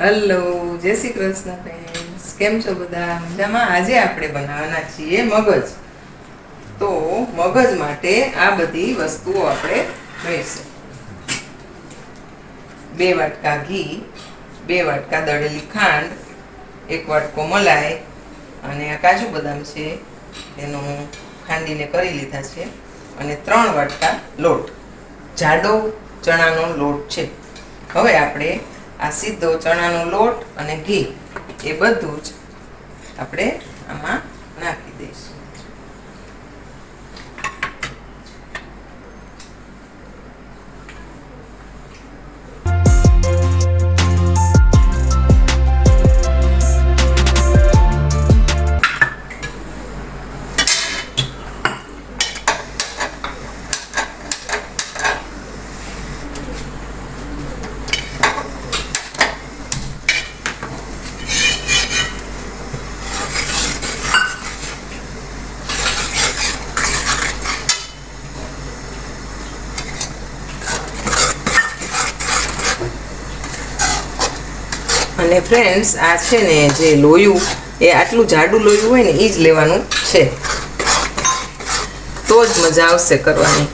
Hello જય Shri Krishna friends કેમ છો બધા? મજામાં? આજે આપણે બનાવવાના છીએ મગજ. તો મગજ માટે આ બધી વસ્તુઓ આપણે લઈશું બે વાટકા ઘી, બે વાટકા દળેલી ખાંડ, એક વાટકો મલાઈ અને આ કાજુ બદામ છે. એનું ખાંડીને કરી લીધા છે અને ત્રણ વાટકા લોટ. જાડો ચણાનો લોટ છે. હવે આપણે આ સીધો ચણાનો લોટ અને ઘી એ બધું જ આપણે આમાં અને ફ્રેન્ડ્સ આ છે ને જે લોયું, એ આટલું જાડું લોયું હોય ને એ જ લેવાનું છે. તો જ મજા આવશે કરવાની.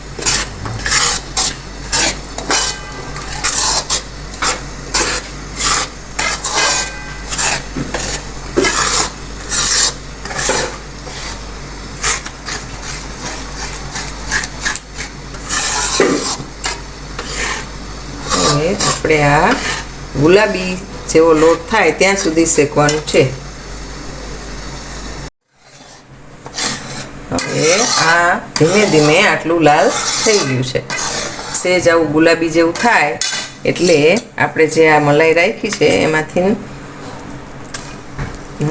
આપણે આ ગુલાબી જેવો લોટ થાય ત્યાં સુધી શેકવાનું છે. હવે આ ધીમે ધીમે આટલું લાલ થઈ ગયું છે. સેજ આવું ગુલાબી જેવું થાય એટલે આપણે જે આ મલાઈ રાખી છે એમાંથી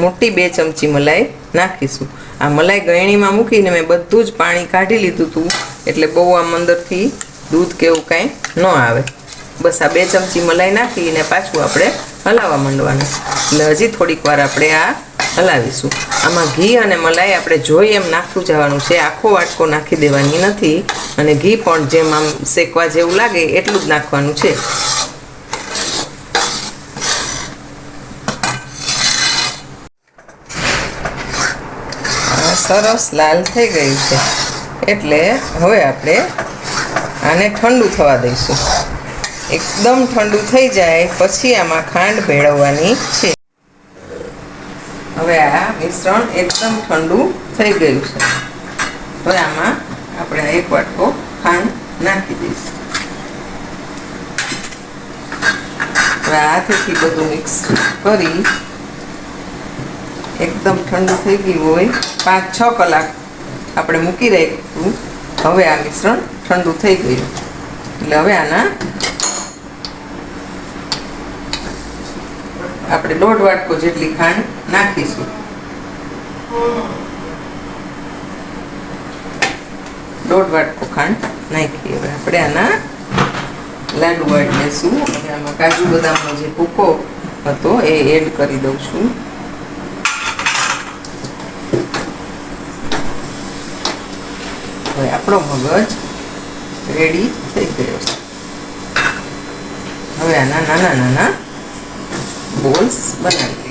મોટી બે ચમચી મલાઈ નાખીશું. આ મલાઈ ગળણીમાં મૂકીને મેં બધું જ પાણી કાઢી લીધું હતું એટલે બહુ આમ અંદરથી દૂધ કે એવું કાંઈ ન આવે. બસ આ બે ચમચી મલાઈ નાખીને પાછું આપણે હલાવવા માંડવાનું. એટલે હજી થોડીક વાર આપણે આ હલાવીશું. આમાં ઘી અને મલાઈ આપણે જોઈ એમ નાખતું જવાનું છે. આખો વાટકો નાખી દેવાની નથી. અને ઘી પણ જેમ આમ શેકવા જેવું લાગે એટલું જ નાખવાનું છે. સરસ લાલ થઈ ગયું છે. એટલે હવે આપણે આને ઠંડુ થવા દઈશું. એકદમ ઠંડુ થઈ જાય, પછી આમાં ખાંડ ભેળવવાની છે. હવે આ મિશ્રણ એકદમ ઠંડુ થઈ ગયું છે. હવે આમાં આપણે એક વાટકો ખાંડ નાખી દઈશું. હવે હાથેથી બધું મિક્સ કરી એકદમ ઠંડુ થઈ ગયું હોય, પાંચ છ કલાક આપણે મૂકી રાખ્યું. હવે આ મિશ્રણ ઠંડુ થઈ ગયું. એટલે હવે આના આપણે દોઢ વાટકો જેટલી ખાંડ નાખીશું. દોઢ વાટકો ખાંડ નાખી હવે આપણે આના લાડુ વાટ લેશું. હવે આમાં કાજુ બદામનો જે ભૂકો હતો એ એડ કરી દઉં છું. હવે આપણો મગજ રેડી થઈ ગયો છે. હવે આના નાના નાના બોલ્સ બનાવી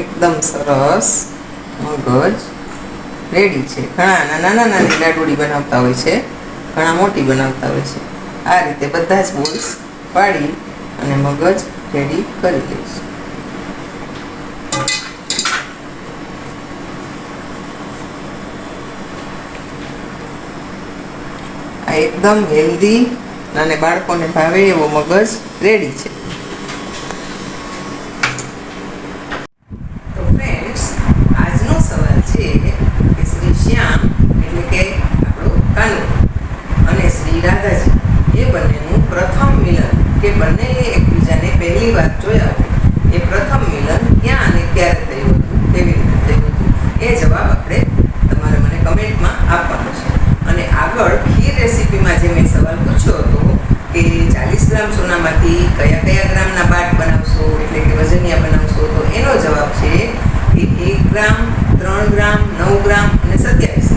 એકદમ સરસ મગજ. રેડી છે. ઘણા નાના નાની લાડુડી બનાવતા હોય છે. ઘણા મોટી બનાવતા હોય છે. આ રીતે બધા જ બોલ્સ પાડી અને મગજ રેડી કરી લઈશું આ એકદમ હેલ્ધી અને બાળકોને ભાવે એવો મગજ રેડી છે. મિલન ક્યાં અને ક્યારે થયું હતું, કેવી રીતે થયું હતું, એ જવાબ આપણે તમારે મને કમેન્ટમાં આપવાનો છે. અને આગળ ખીર રેસીપીમાં જે મેં સવાલ પૂછ્યો હતો કે ચાલીસ ગ્રામ સોનામાંથી કયા કયા ગ્રામના બાટ બનાવશો, એટલે કે વજનિયા બનાવશો, તો એનો જવાબ છે કે એક ગ્રામ, ત્રણ ગ્રામ, નવ ગ્રામ અને સત્યાવીસ